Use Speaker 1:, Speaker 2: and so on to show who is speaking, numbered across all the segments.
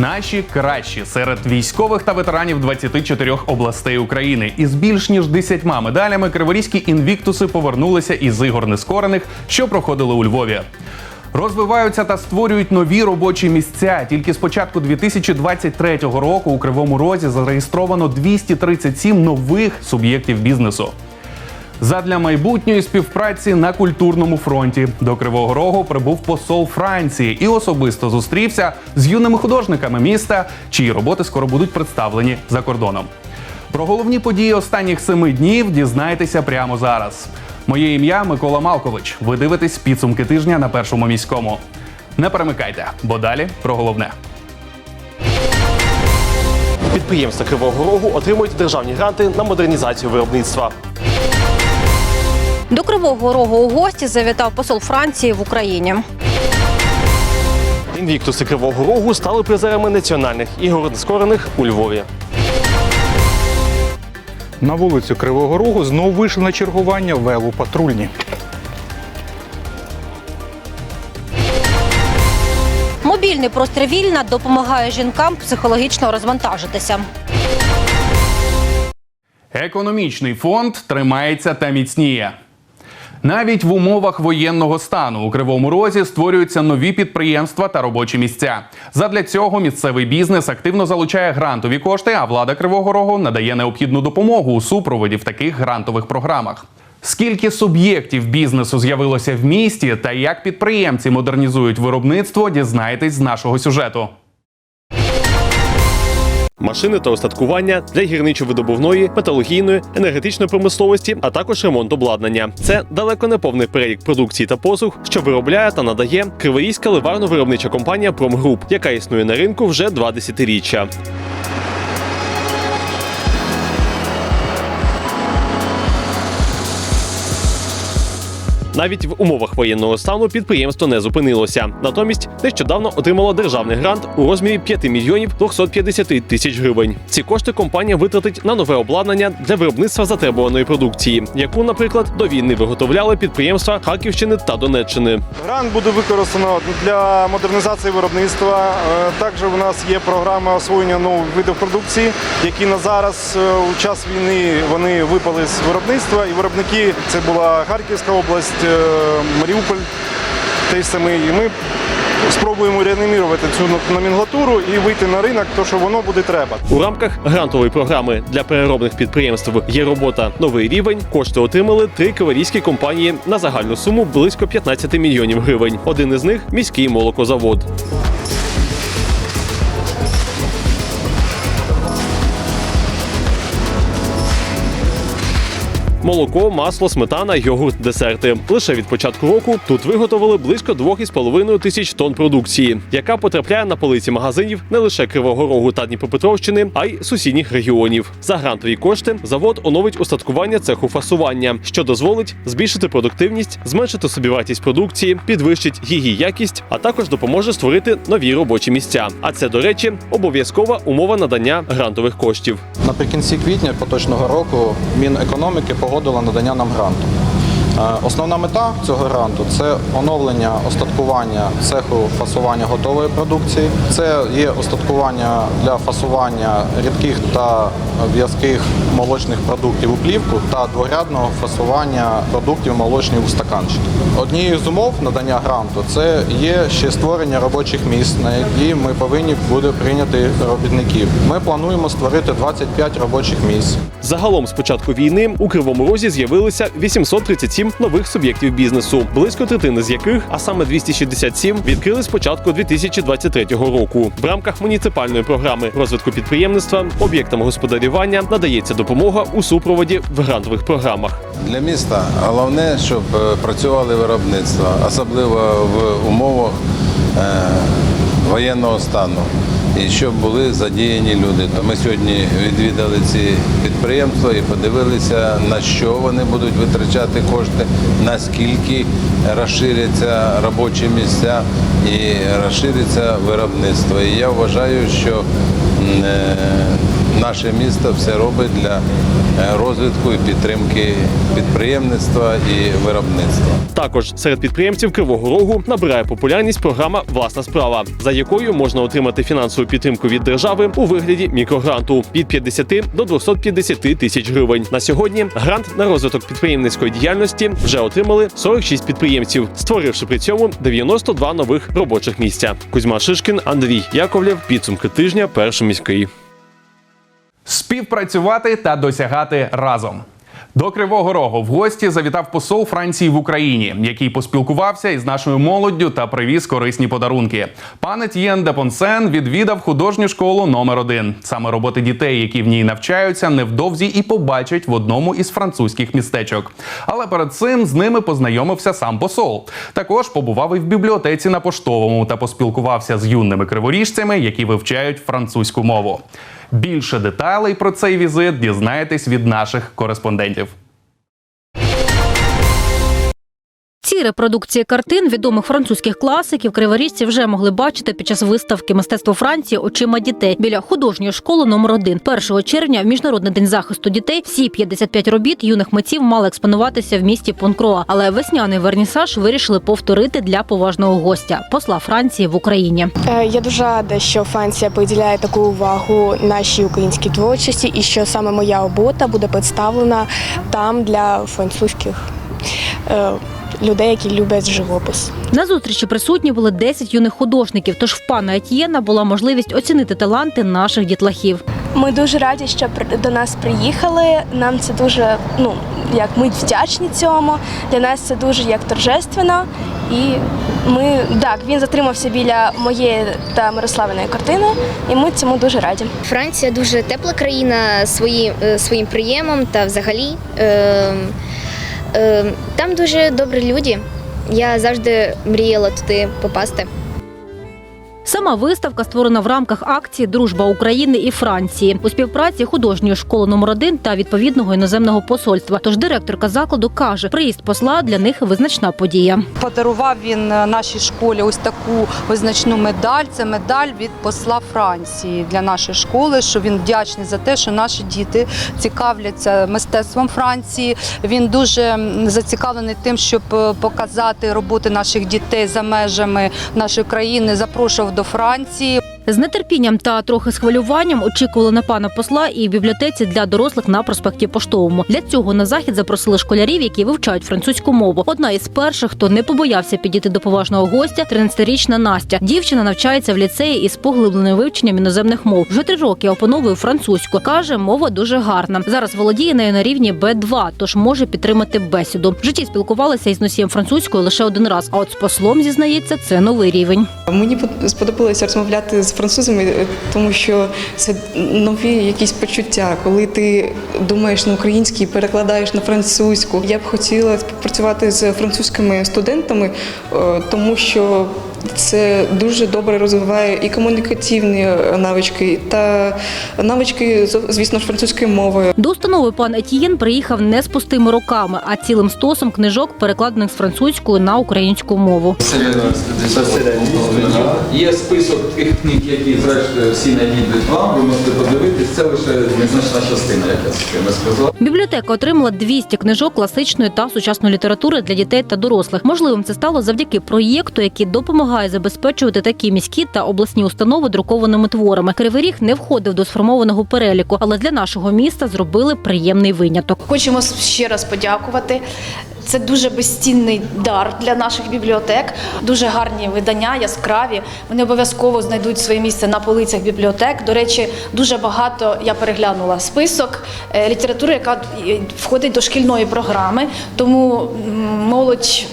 Speaker 1: Наші кращі серед військових та ветеранів 24 областей України. Із більш ніж 10 медалями криворізькі інвіктуси повернулися із ігор нескорених, що проходили у Львові. Розвиваються та створюють нові робочі місця. Тільки з початку 2023 року у Кривому Розі зареєстровано 237 нових суб'єктів бізнесу. Задля майбутньої співпраці на культурному фронті до Кривого Рогу прибув посол Франції і особисто зустрівся з юними художниками міста, чиї роботи скоро будуть представлені за кордоном. Про головні події останніх семи днів дізнайтеся прямо зараз. Моє ім'я Микола Малкович. Ви дивитесь підсумки тижня на першому міському. Не перемикайте, бо далі про головне.
Speaker 2: Підприємства Кривого Рогу отримують державні гранти на модернізацію виробництва.
Speaker 3: До Кривого Рогу у гості завітав посол Франції в Україні.
Speaker 2: Інвіктуси Кривого Рогу стали призерами національних ігор нескорених у Львові.
Speaker 4: На вулицю Кривого Рогу знову вийшли на чергування велу патрульні.
Speaker 3: Мобільний простір Вільна допомагає жінкам психологічно розвантажитися.
Speaker 1: Економічний фонд тримається та міцніє. Навіть в умовах воєнного стану у Кривому Розі створюються нові підприємства та робочі місця. Задля цього місцевий бізнес активно залучає грантові кошти, а влада Кривого Рогу надає необхідну допомогу у супроводі в таких грантових програмах. Скільки суб'єктів бізнесу з'явилося в місті та як підприємці модернізують виробництво, дізнаєтесь з нашого сюжету.
Speaker 2: Машини та остаткування для гірничо-видобувної, металургійної, енергетичної промисловості, а також ремонт обладнання. Це далеко не повний перелік продукції та послуг, що виробляє та надає Криворізька ливарно-виробнича компанія Промгруп, яка існує на ринку вже два десятиріччя. Навіть в умовах воєнного стану підприємство не зупинилося. Натомість нещодавно отримало державний грант у розмірі 5 мільйонів 250 тисяч гривень. Ці кошти компанія витратить на нове обладнання для виробництва затребуваної продукції, яку, наприклад, до війни виготовляли підприємства Харківщини та Донеччини.
Speaker 5: Грант буде використано для модернізації виробництва. Е, Також у нас є програма освоєння нових видів продукції, які на зараз е, у час війни вони випали з виробництва. І виробники це була Харківська область, Маріуполь, той самий. І ми спробуємо реанімірувати цю номенклатуру і вийти на ринок, то що воно буде треба.
Speaker 2: У рамках грантової програми для переробних підприємств є робота новий рівень. Кошти отримали три кавалійські компанії на загальну суму близько 15 мільйонів гривень. Один із них міський молокозавод. Молоко, масло, сметана, йогурт, десерти. Лише від початку року тут виготовили близько 2,5 тисяч тонн продукції, яка потрапляє на полиці магазинів не лише Кривого Рогу та Дніпропетровщини, а й сусідніх регіонів. За грантові кошти завод оновить устаткування цеху фасування, що дозволить збільшити продуктивність, зменшити собівартість продукції, підвищить її якість, а також допоможе створити нові робочі місця. А це, до речі, обов'язкова умова надання грантових коштів.
Speaker 6: Наприкінці квітня поточного року Мінекономіки погодило надання нам гранту. Е, Основна мета цього гранту це оновлення остаткування цеху фасування готової продукції. Це є остаткування для фасування рідких та в'язких молочних продуктів у плівку та дворядного фасування продуктів молочних у стаканчики. Однією з умов надання гранту це є ще створення робочих місць, на які ми повинні буде прийняти робітників. Ми плануємо створити 25 робочих місць.
Speaker 2: Загалом з початку війни у Кривому Розі з'явилися 837 нових суб'єктів бізнесу, близько третини з яких, а саме 267, відкрили з початку 2023 року. В рамках муніципальної програми розвитку підприємництва об'єктам господарювання надається допомога у супроводі в грантових програмах.
Speaker 7: Для міста головне, щоб е, працювали виробництва, особливо в умовах е, воєнного стану. І щоб були задіяні люди. То ми сьогодні відвідали ці підприємства і подивилися, на що вони будуть витрачати кошти, наскільки розширяться робочі місця і розшириться виробництво. І я вважаю, що е, наше місто все робить для розвитку і підтримки підприємництва і виробництва.
Speaker 2: Також серед підприємців Кривого Рогу набирає популярність програма Власна справа, за якою можна отримати фінансову підтримку від держави у вигляді мікрогранту від 50 до 250 тисяч гривень. На сьогодні грант на розвиток підприємницької діяльності вже отримали 46 підприємців, створивши при цьому 92 нових робочих місця. Кузьма Шишкін, Андрій Яковлєв. Підсумки тижня. Перший міський.
Speaker 1: Співпрацювати та досягати разом. До Кривого Рогу в гості завітав посол Франції в Україні, який поспілкувався із нашою молоддю та привіз корисні подарунки. Пан Етьєн де Понсен відвідав художню школу номер 1 Саме роботи дітей, які в ній навчаються, невдовзі і побачать в одному із французьких містечок. Але перед цим з ними познайомився сам посол. Також побував і в бібліотеці на поштовому та поспілкувався з юними криворіжцями, які вивчають французьку мову. Більше деталей про цей візит дізнаєтесь від наших кореспондентів.
Speaker 3: Ці репродукції картин відомих французьких класиків криворіжці вже могли бачити під час виставки Мистецтво Франції очима дітей біля художньої школи номер 1 1 червня, в міжнародний день захисту дітей, всі 55 робіт юних митців мали експонуватися в місті Понкроа. Але весняний вернісаж вирішили повторити для поважного гостя посла Франції в Україні.
Speaker 8: Е, Я дуже рада, що Франція приділяє таку увагу нашій українській творчості, і що саме моя робота буде представлена там для французьких е, людей, які люблять живопис.
Speaker 3: На зустрічі присутні були 10 юних художників. Тож в пана Етьєна була можливість оцінити таланти наших дітлахів.
Speaker 8: Ми дуже раді, що при- до нас приїхали. Нам це дуже ну як ми вдячні цьому. Для нас це дуже як торжественно. І ми так він затримався біля моєї та Мирославиної картини, і ми цьому дуже раді.
Speaker 9: Франція дуже тепла країна своїм, е, своїм приємом та взагалі. Е, там дуже добрі люди. Я завжди мріяла туди попасти.
Speaker 3: Сама виставка створена в рамках акції Дружба України і Франції у співпраці художньої школи номер 1 та відповідного іноземного посольства. Тож директорка закладу каже, приїзд посла для них визначна подія.
Speaker 10: Подарував він е, нашій школі ось таку визначну медаль. Це медаль від посла Франції для нашої школи. Що він вдячний за те, що наші діти цікавляться мистецтвом Франції. Він дуже зацікавлений тим, щоб е, показати роботи наших дітей за межами нашої країни. Запрошував до Франції.
Speaker 3: З нетерпінням та трохи з хвилюванням очікували на пана посла і в бібліотеці для дорослих на проспекті Поштовому. Для цього на захід запросили школярів, які вивчають французьку мову. Одна із перших, хто не побоявся підійти до поважного гостя, 13-річна Настя. Дівчина навчається в ліцеї із поглибленим вивченням іноземних мов. Вже три роки опановує французьку. каже, мова дуже гарна. Зараз володіє нею на рівні Б2, тож може підтримати бесіду. В житті спілкувалася із носієм французькою лише один раз. А от з послом зізнається, це новий рівень.
Speaker 11: Мені под- сподобалося розмовляти з французами, е, тому що це нові якісь почуття. Коли ти думаєш на українській, перекладаєш на французьку. Я б хотіла співпрацювати з французькими студентами, е, тому що це дуже добре розвиває і комунікаційні е, навички, та навички, звісно ж, французької мови.
Speaker 3: До установи пан Етієн приїхав не з пустими руками, а цілим стосом книжок, перекладених з французької на українську мову.
Speaker 12: Є список тих книг, які зрештою всі надійдуть вам. Ви можете подивитись. Це лише незначна частина, як я сказав.
Speaker 3: Бібліотека отримала 200 книжок класичної та сучасної літератури для дітей та дорослих. Можливим це стало завдяки проєкту, який допомагає забезпечувати такі міські та обласні установи друкованими творами. Кривий Ріг не входив до сформованого переліку, але для нашого міста зробили приємний виняток.
Speaker 13: Хочемо ще раз подякувати. Це дуже безцінний дар для наших бібліотек. Дуже гарні видання, яскраві. Вони обов'язково знайдуть своє місце на полицях бібліотек. До речі, дуже багато я переглянула список е, літератури, яка е, входить до шкільної програми. Тому молодь.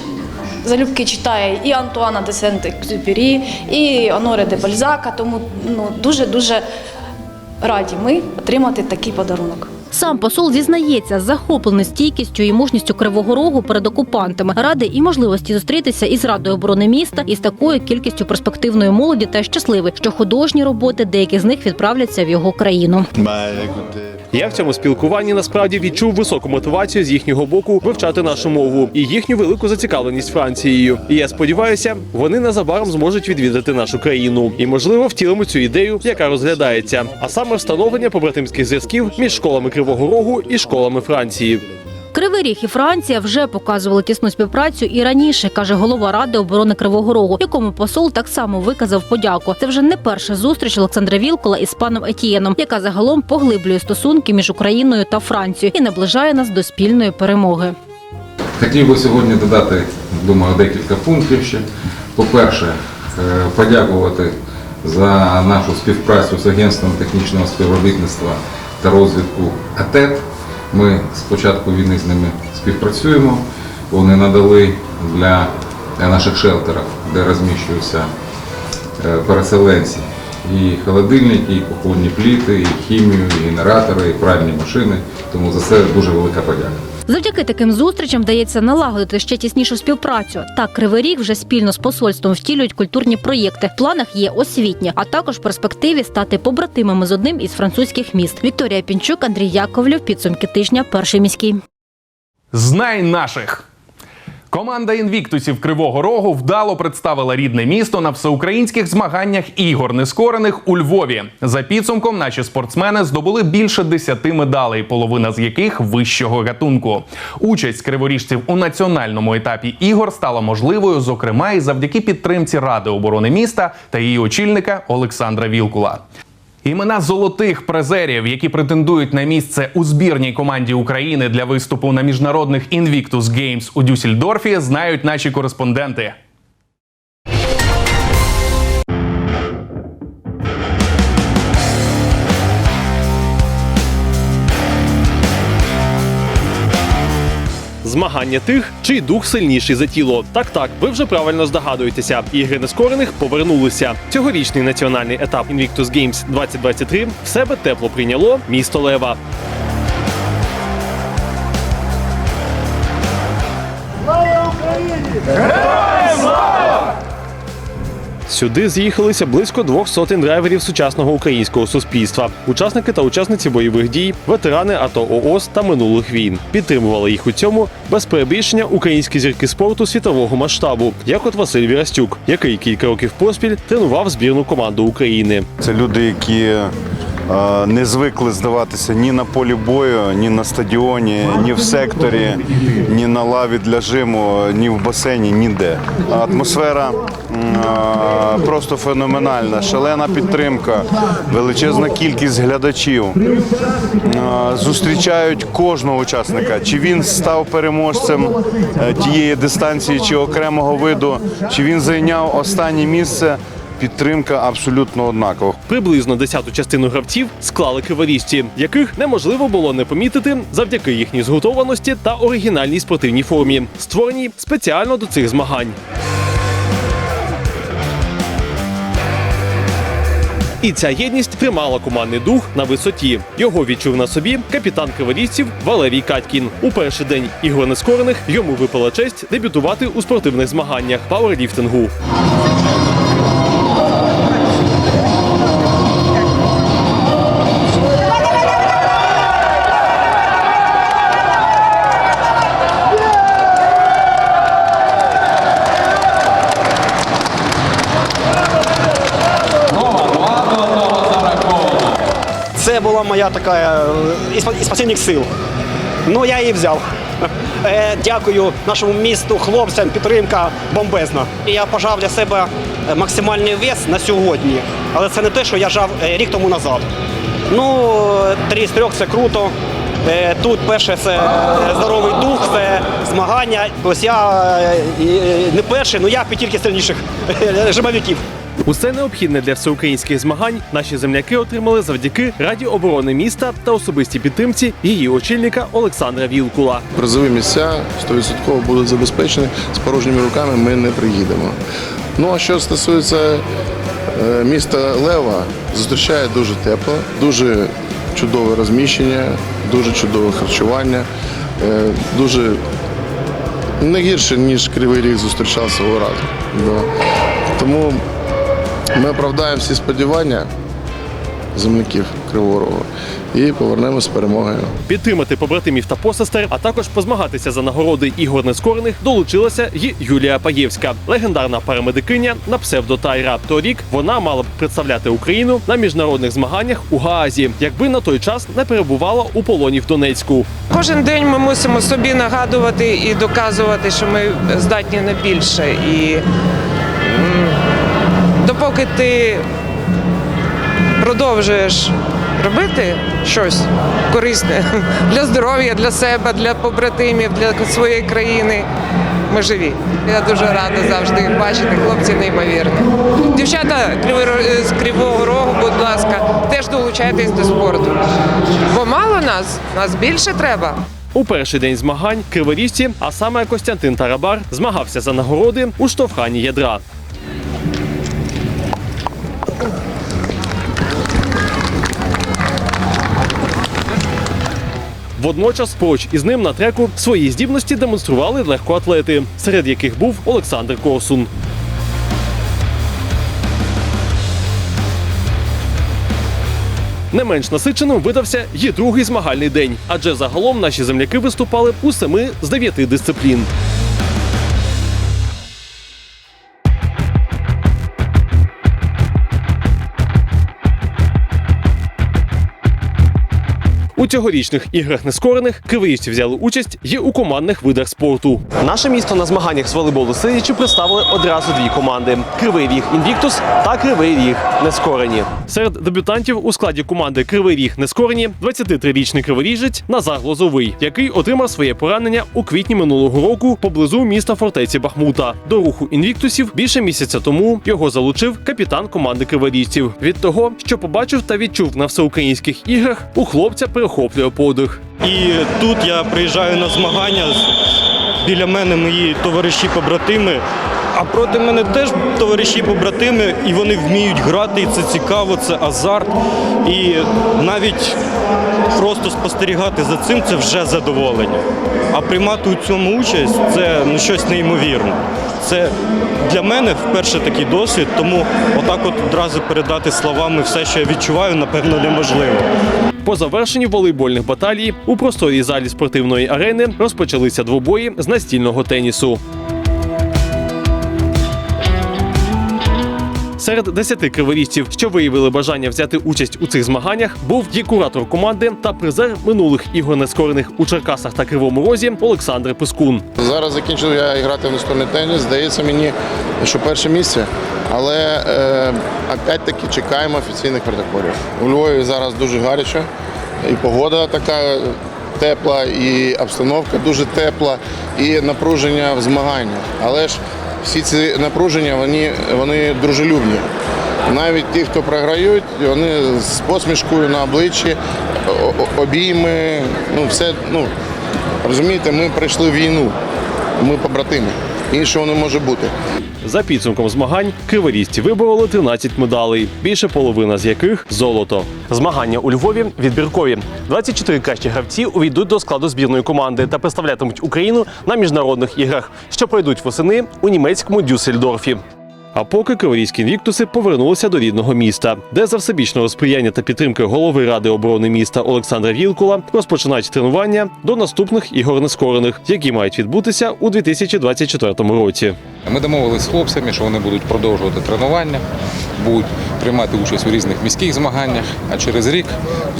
Speaker 13: Залюбки читає і Антуана де Сент-Екзюпері, і Оноре де Бальзака. Тому ну дуже дуже раді ми отримати такий подарунок.
Speaker 3: Сам посол зізнається, захоплений стійкістю і мужністю кривого рогу перед окупантами, ради і можливості зустрітися із радою оборони міста із такою кількістю перспективної молоді та щасливий, що художні роботи деякі з них відправляться в його країну.
Speaker 2: Я в цьому спілкуванні насправді відчув високу мотивацію з їхнього боку вивчати нашу мову і їхню велику зацікавленість Францією. І я сподіваюся, вони незабаром зможуть відвідати нашу країну і, можливо, втілимо цю ідею, яка розглядається, а саме встановлення побратимських зв'язків між школами Кривого Рогу і школами Франції.
Speaker 3: Кривий Ріг і Франція вже показували тісну співпрацю і раніше, каже голова ради оборони Кривого Рогу, якому посол так само виказав подяку. Це вже не перша зустріч Олександра Вілкола із паном Етієном, яка загалом поглиблює стосунки між Україною та Францією і наближає нас до спільної перемоги.
Speaker 12: Хотів би сьогодні додати, думаю, декілька пунктів ще. По-перше, е, подякувати за нашу співпрацю з Агентством технічного співробітництва та розвідку АТЕТ. Ми з початку війни з ними співпрацюємо. Вони надали для наших шелтерів, де розміщуються е, переселенці, і холодильники, і кухонні пліти, і хімію, і генератори, і пральні машини. Тому за це дуже велика подяка.
Speaker 3: Завдяки таким зустрічам вдається налагодити ще тіснішу співпрацю. Так, Кривий Ріг вже спільно з посольством втілюють культурні проєкти. В планах є освітні, а також в перспективі стати побратимами з одним із французьких міст. Вікторія Пінчук, Андрій Яковлів. Підсумки тижня. Перший міський.
Speaker 1: Знай наших. Команда інвіктусів Кривого Рогу вдало представила рідне місто на всеукраїнських змаганнях ігор нескорених у Львові. За підсумком, наші спортсмени здобули більше десяти медалей, половина з яких вищого гатунку. Участь криворіжців у національному етапі ігор стала можливою, зокрема, і завдяки підтримці Ради оборони міста та її очільника Олександра Вілкула. Імена золотих призерів, які претендують на місце у збірній команді України для виступу на міжнародних Invictus Games у Дюссельдорфі, знають наші кореспонденти.
Speaker 2: Змагання тих, чий дух сильніший за тіло. Так, так, ви вже правильно здогадуєтеся. Ігри нескорених повернулися. Цьогорічний національний етап Invictus Games 2023 в себе тепло прийняло місто Лева. Сюди з'їхалися близько двох сотень драйверів сучасного українського суспільства, учасники та учасниці бойових дій, ветерани АТО ООС та минулих війн. Підтримували їх у цьому без перебільшення українські зірки спорту світового масштабу, як от Василь Вірастюк, який кілька років поспіль тренував збірну команду України.
Speaker 5: Це люди, які не звикли здаватися ні на полі бою, ні на стадіоні, ні в секторі, ні на лаві для жиму, ні в басейні, ніде. Атмосфера просто феноменальна, шалена підтримка, величезна кількість глядачів. Зустрічають кожного учасника, чи він став переможцем е, тієї дистанції чи окремого виду, чи він зайняв останнє місце. Підтримка абсолютно однакова.
Speaker 2: Приблизно десяту частину гравців склали криворіжці, яких неможливо було не помітити завдяки їхній згуртованості та оригінальній спортивній формі, створеній спеціально до цих змагань. І ця єдність тримала командний дух на висоті. Його відчув на собі капітан криворіжців Валерій Катькін. У перший день ігор нескорених йому випала честь дебютувати у спортивних змаганнях пауерліфтингу.
Speaker 14: Моя така е, із- із сил. Ну, я її взяв. Е, Дякую нашому місту, хлопцям, підтримка бомбезна. Я пожав для себе е, максимальний вес на сьогодні. Але це не те, що я жав рік тому назад. Ну, три з трьох це круто. Тут перше це здоровий дух, це змагання. Ось я не перший, але я п'ятірки сильніших жимовиків.
Speaker 2: Усе необхідне для всеукраїнських змагань наші земляки отримали завдяки Раді оборони міста та особистій підтримці її очільника Олександра Вілкула.
Speaker 15: Призові місця 100% будуть забезпечені. З порожніми руками ми не приїдемо. Ну а що стосується е, міста Лева, зустрічає дуже тепло, дуже чудове розміщення, дуже чудове харчування, е, дуже не гірше, ніж Кривий Ріг зустрічав свого разу. Тому ми оправдаємо всі сподівання земляків Кривого Рогу і повернемось з перемогою.
Speaker 2: Підтримати побратимів та посестер, а також позмагатися за нагороди ігор нескорених долучилася й Юлія Паєвська, легендарна парамедикиня на псевдо Тайра. Торік вона мала б представляти Україну на міжнародних змаганнях у Гаазі, якби на той час не перебувала у полоні в Донецьку.
Speaker 16: Кожен день ми мусимо собі нагадувати і доказувати, що ми здатні на більше. І м, допоки ти продовжуєш робити щось корисне для здоров'я, для себе, для побратимів, для своєї країни. Ми живі. Я дуже рада завжди бачити. Хлопці неймовірні. Дівчата з Кривого Рогу, будь ласка, теж долучайтесь до спорту. Бо мало нас, нас більше треба.
Speaker 2: У перший день змагань криворіжці, а саме Костянтин Тарабар, змагався за нагороди у штовханні ядра. Водночас поруч із ним на треку свої здібності демонстрували легкоатлети, серед яких був Олександр Косун. Не менш насиченим видався і другий змагальний день, адже загалом наші земляки виступали у семи з дев'яти дисциплін. Цьогорічних іграх нескорених кривоївці взяли участь і у командних видах спорту. Наше місто на змаганнях з волейболу сидячи представили одразу дві команди: Кривий Ріг Інвіктус та Кривий Ріг Нескорені. Серед дебютантів у складі команди Кривий Ріг Нескорені 23-річний криворіжець Назар Лозовий, який отримав своє поранення у квітні минулого року поблизу міста фортеці Бахмута. До руху інвіктусів більше місяця тому його залучив капітан команди криворіжців. Від того, що побачив та відчув на всеукраїнських іграх, у хлопця перехоплює подих.
Speaker 17: І тут я приїжджаю на змагання. Біля мене мої товариші-побратими. А проти мене теж товариші-побратими, і вони вміють грати, і це цікаво, це азарт. І навіть просто спостерігати за цим це вже задоволення. А приймати у цьому участь це ну, щось неймовірне. Це для мене вперше такий досвід, тому отак от одразу передати словами все, що я відчуваю, напевно, неможливо.
Speaker 2: По завершенні волейбольних баталій у просторій залі спортивної арени розпочалися двобої з настільного тенісу. Серед десяти криворіжців, що виявили бажання взяти участь у цих змаганнях, був і куратор команди та призер минулих ігор нескорених у Черкасах та Кривому Розі Олександр Пискун.
Speaker 15: Зараз закінчив я грати в настольний теніс. Здається мені, що перше місце. Але е, опять-таки чекаємо офіційних протоколів. У Львові зараз дуже гаряче, і погода така тепла, і обстановка дуже тепла, і напруження в змаганнях. Але ж всі ці напруження вони, вони дружелюбні. Навіть ті, хто програють, вони з посмішкою на обличчі, обійми, ну все, ну розумієте, ми пройшли війну, ми побратими. Іншого не може бути.
Speaker 2: За підсумком змагань криворізці вибороли 13 медалей, більше половина з яких золото. Змагання у Львові відбіркові. 24 кращі гравці увійдуть до складу збірної команди та представлятимуть Україну на міжнародних іграх, що пройдуть восени у німецькому Дюссельдорфі. А поки криворізькі інвіктуси повернулися до рідного міста, де за всебічного сприяння та підтримки голови ради оборони міста Олександра Вілкула розпочинають тренування до наступних ігор нескорених, які мають відбутися у 2024 році.
Speaker 12: Ми домовилися з хлопцями, що вони будуть продовжувати тренування, будуть приймати участь у різних міських змаганнях, а через рік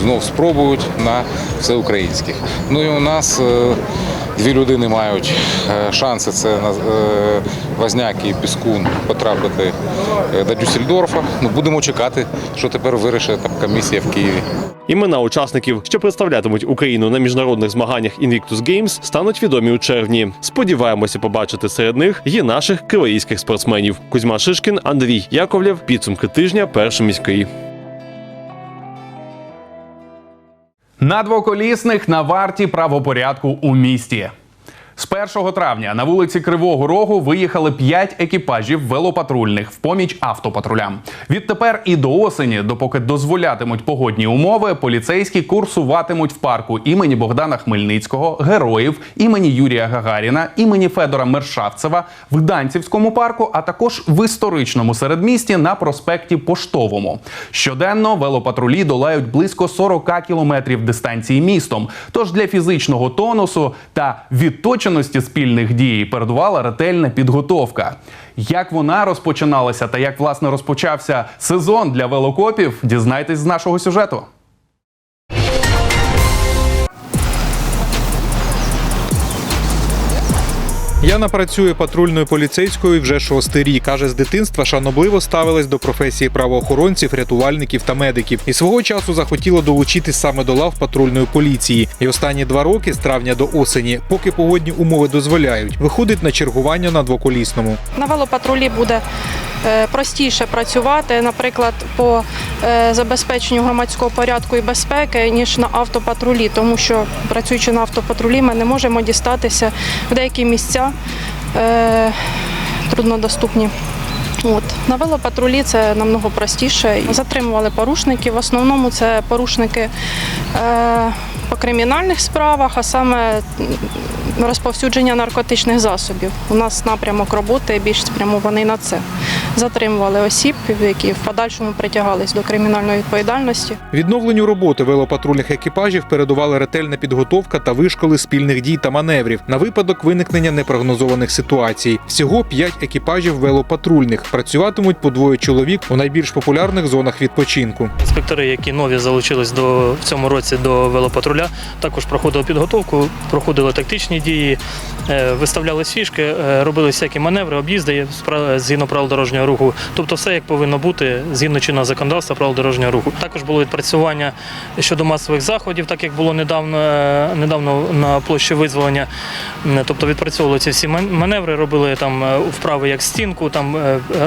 Speaker 12: знов спробують на всеукраїнських. Ну і у нас е, дві людини мають е, шанси: це е, Возняк і Піскун потрапити е, до Дюссельдорфа. Ну будемо чекати, що тепер вирішить там комісія в Києві.
Speaker 2: Імена учасників, що представлятимуть Україну на міжнародних змаганнях Invictus Games, стануть відомі у червні. Сподіваємося побачити серед них і наших криворізьких спортсменів. Кузьма Шишкін, Андрій Яковлєв. Підсумки тижня. Перший міський.
Speaker 1: На двоколісних на варті правопорядку у місті. З 1 травня на вулиці Кривого Рогу виїхали 5 екіпажів велопатрульних в поміч автопатрулям. Відтепер і до осені, допоки дозволятимуть погодні умови, поліцейські курсуватимуть в парку імені Богдана Хмельницького, героїв імені Юрія Гагаріна, імені Федора Мершавцева, в Данцівському парку, а також в історичному середмісті на проспекті Поштовому. Щоденно велопатрулі долають близько 40 кілометрів дистанції містом. Тож для фізичного тонусу та відточеності спільних дій передувала ретельна підготовка. Як вона розпочиналася та як власне розпочався сезон для велокопів, дізнайтесь з нашого сюжету.
Speaker 4: Яна працює патрульною поліцейською вже шостий рік. Каже, з дитинства шанобливо ставилась до професії правоохоронців, рятувальників та медиків. І свого часу захотіла долучитись саме до лав патрульної поліції. І останні два роки, з травня до осені, поки погодні умови дозволяють, виходить на чергування на двоколісному.
Speaker 18: На велопатрулі буде простіше працювати, наприклад, по е, забезпеченню громадського порядку і безпеки, ніж на автопатрулі, тому що працюючи на автопатрулі, ми не можемо дістатися в деякі місця е, труднодоступні. От. На велопатрулі це намного простіше. Затримували порушників. В основному це порушники е, по кримінальних справах, а саме розповсюдження наркотичних засобів. У нас напрямок роботи більш спрямований на це. Затримували осіб, які в подальшому притягались до кримінальної відповідальності.
Speaker 4: Відновленню роботи велопатрульних екіпажів передувала ретельна підготовка та вишколи спільних дій та маневрів на випадок виникнення непрогнозованих ситуацій. Всього п'ять екіпажів велопатрульних працюватимуть по двоє чоловік у найбільш популярних зонах відпочинку.
Speaker 19: Інспектори, які нові залучились до в цьому році до велопатруля, також проходили підготовку, проходили тактичні дії, е, виставляли фішки, е, робили всякі маневри, об'їзди згідно правил дорожнього руху. Тобто все як повинно бути згідно чинного законодавства правил дорожнього руху. Також було відпрацювання щодо масових заходів, так як було недавно, е, недавно на площі визволення. Тобто відпрацьовували ці всі маневри, робили там вправи як стінку, там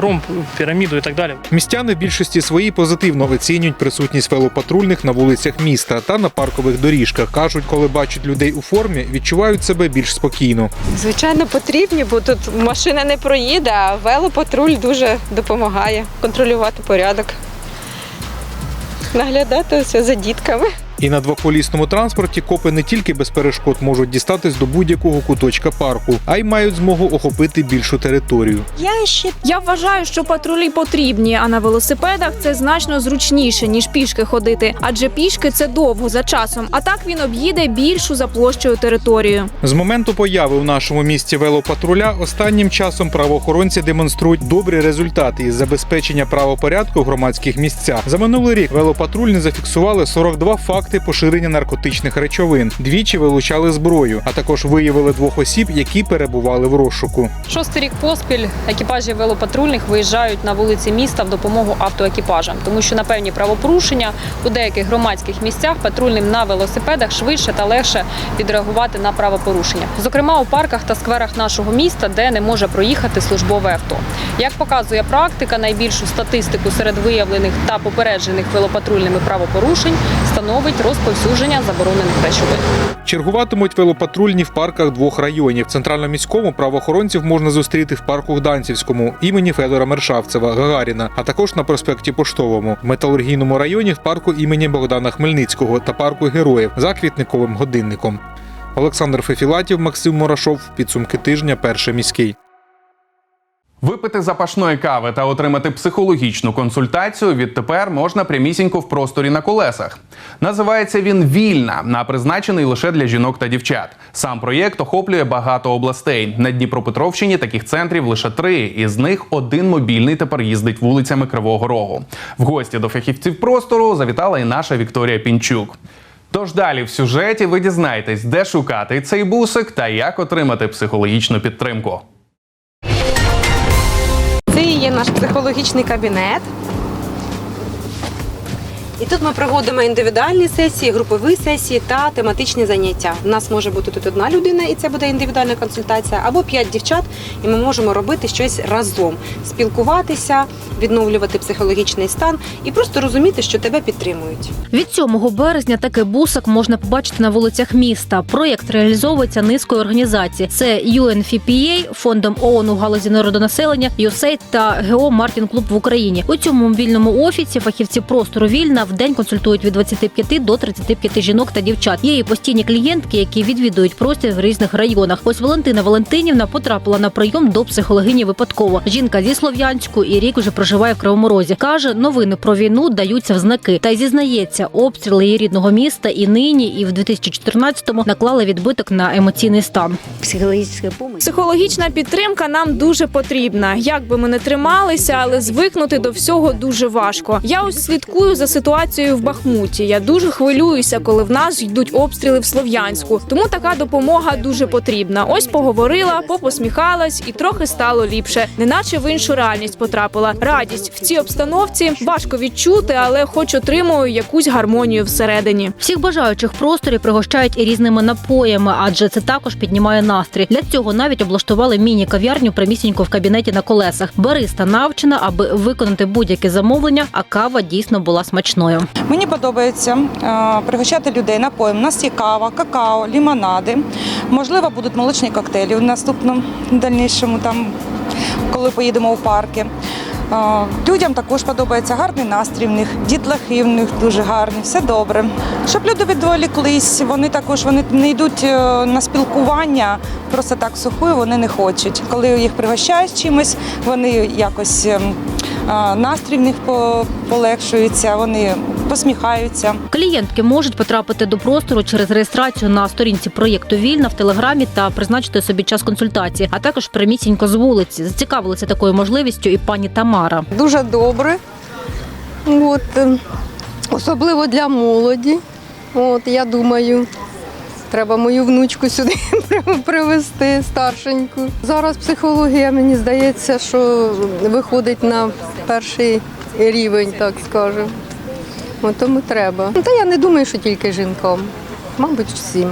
Speaker 19: ромб, піраміду і так далі.
Speaker 4: Містяни в більшості своїй позитивно оцінюють присутність велопатрульних на вулицях міста та на паркових доріжках. кажуть, коли бачать людей у формі, відчувають себе більш спокійно.
Speaker 20: Звичайно, потрібні, бо тут машина не проїде, а велопатруль дуже допомагає контролювати порядок, наглядати все за дітками.
Speaker 4: І на двоколісному транспорті копи не тільки без перешкод можуть дістатись до будь-якого куточка парку, а й мають змогу охопити більшу територію.
Speaker 21: Я ще я вважаю, що патрулі потрібні, а на велосипедах це значно зручніше ніж пішки ходити, адже пішки це довго за часом. А так він об'їде більшу за площею територію.
Speaker 4: З моменту появи в нашому місті велопатруля останнім часом правоохоронці демонструють добрі результати із забезпечення правопорядку в громадських місцях. За минулий рік велопатрульні зафіксували 42 факти поширення наркотичних речовин. Двічі вилучали зброю, а також виявили двох осіб, які перебували в розшуку.
Speaker 22: Шостий рік поспіль екіпажі велопатрульних виїжджають на вулиці міста в допомогу автоекіпажам, тому що на певні правопорушення у деяких громадських місцях патрульним на велосипедах швидше та легше відреагувати на правопорушення, зокрема у парках та скверах нашого міста, де не може проїхати службове авто. Як показує практика, найбільшу статистику серед виявлених та попереджених велопатрульними правопорушень становить розповсюдження заборонених речовин.
Speaker 4: Чергуватимуть велопатрульні в парках двох районів. Центрально-міському правоохоронців можна зустріти в парку Гданцівському імені Федора Мершавцева Гагаріна, а також на проспекті Поштовому, в металургійному районі в парку імені Богдана Хмельницького та парку Героїв за квітниковим годинником. Олександр Фефілатів, Максим Мурашов. Підсумки тижня. Перший міський.
Speaker 1: Випити запашної кави та отримати психологічну консультацію відтепер можна прямісінько в просторі на колесах. Називається він Вільна, а призначений лише для жінок та дівчат. Сам проєкт охоплює багато областей. На Дніпропетровщині таких центрів лише три. Із них один мобільний тепер їздить вулицями Кривого Рогу. В гості до фахівців простору завітала і наша Вікторія Пінчук. Тож далі в сюжеті ви дізнаєтесь, де шукати цей бусик та як отримати психологічну підтримку.
Speaker 20: Є наш психологічний кабінет.
Speaker 23: І тут ми проводимо індивідуальні сесії, групові сесії та тематичні заняття. У нас може бути тут одна людина, і це буде індивідуальна консультація, або п'ять дівчат, і ми можемо робити щось разом, спілкуватися, відновлювати психологічний стан і просто розуміти, що тебе підтримують.
Speaker 3: Від 7 березня таки бусок можна побачити на вулицях міста. Проєкт реалізовується низкою організацій. Це UNFPA, фондом ООН у галузі народонаселення, USAID та ГО Мартін Клуб в Україні. У цьому мобільному офісі фахівці простору вільна в день консультують від 25 до 35 жінок та дівчат. Є і постійні клієнтки, які відвідують простір в різних районах. Ось Валентина Валентинівна потрапила на прийом до психологині випадково. Жінка зі Слов'янську і рік уже проживає в Кривому Розі. каже, новини про війну даються в знаки. Та й зізнається, обстріли її рідного міста і нині, і в 2014-му наклали відбиток на емоційний стан.
Speaker 21: Психологічна Психологічна підтримка нам дуже потрібна. Як би ми не трималися, але звикнути до всього дуже важко. Я ось слідкую за ситуацією в Бахмуті. Я дуже хвилююся, коли в нас йдуть обстріли в Слов'янську. Тому така допомога дуже потрібна. Ось поговорила, попосміхалась і трохи стало ліпше, неначе в іншу реальність потрапила. Радість в цій обстановці важко відчути, але хоч отримую якусь гармонію всередині.
Speaker 3: Всіх бажаючих просторі пригощають і різними напоями, адже це також піднімає настрій. Для цього навіть облаштували міні-кав'ярню прямісінько в кабінеті на колесах. Бариста навчена, аби виконати будь-яке замовлення, а кава дійсно була смачною.
Speaker 24: Мені подобається е, пригощати людей напоєм. У нас є кава, какао, лімонади. Можливо, будуть молочні коктейлі в наступному дальнішому, там, коли поїдемо у парки. Е, Людям також подобається гарний настрій в них, дітлахи в них дуже гарні, все добре. Щоб люди відволіклись, вони також вони не йдуть е, на спілкування, просто так сухою вони не хочуть. Коли їх пригощають чимось, вони якось ем, настрій в них полегшується, вони посміхаються.
Speaker 3: Клієнтки можуть потрапити до простору через реєстрацію на сторінці проєкту Вільна в телеграмі та призначити собі час консультації, а також прямісінько з вулиці. Зацікавилася такою можливістю і пані Тамара.
Speaker 25: Дуже добре. От, е, особливо для молоді. От, я думаю, треба мою внучку сюди привезти старшеньку. Зараз психологія, мені здається, що виходить на перший рівень, так скажемо. Тому треба. Та я не думаю, що тільки жінкам. Мабуть, всім.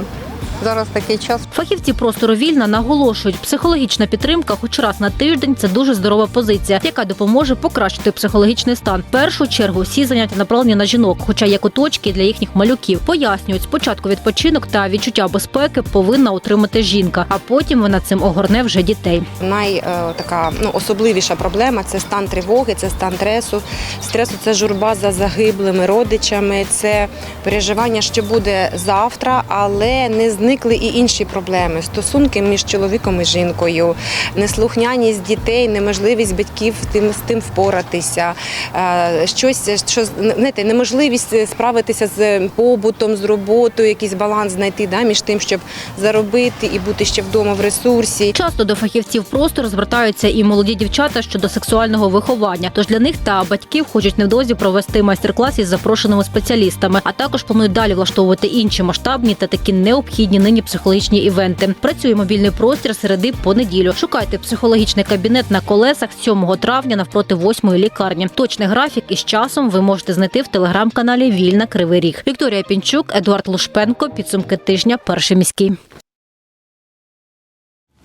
Speaker 25: Зараз такий час.
Speaker 3: Фахівці простору вільна наголошують, психологічна підтримка, хоч раз на тиждень, це дуже здорова позиція, яка допоможе покращити психологічний стан. В першу чергу всі заняття направлені на жінок, хоча є куточки для їхніх малюків. Пояснюють, спочатку відпочинок та відчуття безпеки повинна отримати жінка, а потім вона цим огорне вже дітей.
Speaker 23: Най е, ну особливіша проблема це стан тривоги, це стан стресу. Стресу це журба за загиблими родичами, це переживання, що буде завтра, але не зникли і інші проблеми: стосунки між чоловіком і жінкою, неслухняність дітей, неможливість батьків тим з тим впоратися, е, щось, що знаєте, неможливість справитися з побутом, з роботою, якийсь баланс знайти да, між тим, щоб заробити і бути ще вдома в ресурсі.
Speaker 3: Часто до фахівців простору звертаються і молоді дівчата щодо сексуального виховання. Тож для них та батьків хочуть невдовзі провести майстер-клас із запрошеними спеціалістами, а також планують далі влаштовувати інші масштабні та такі необхідні нині психологічні івенти. Працює мобільний простір середи по неділю. Шукайте психологічний кабінет на колесах 7 травня навпроти 8 лікарні. Точний графік із часом ви можете знайти в телеграм-каналі Вільна Кривий Ріг. Вікторія Пінчук, Едуард Лушпенко. Підсумки тижня. Перший міський.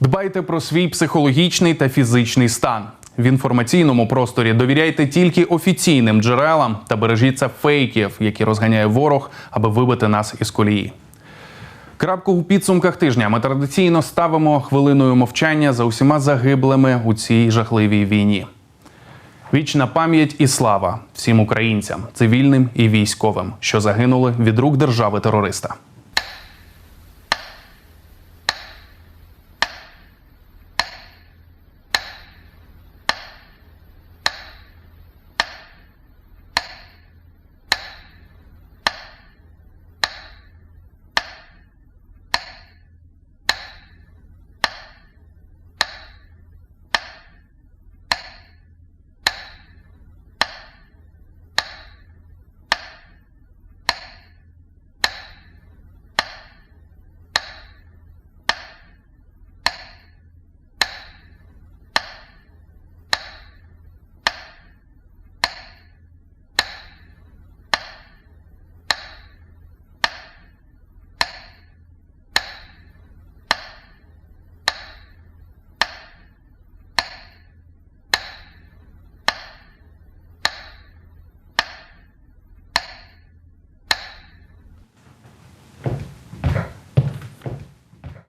Speaker 1: Дбайте про свій психологічний та фізичний стан. В інформаційному просторі довіряйте тільки офіційним джерелам та бережіться фейків, які розганяє ворог, аби вибити нас із колії. Крапку у підсумках тижня ми традиційно ставимо хвилиною мовчання за усіма загиблими у цій жахливій війні. Вічна пам'ять і слава всім українцям, цивільним і військовим, що загинули від рук держави-терориста.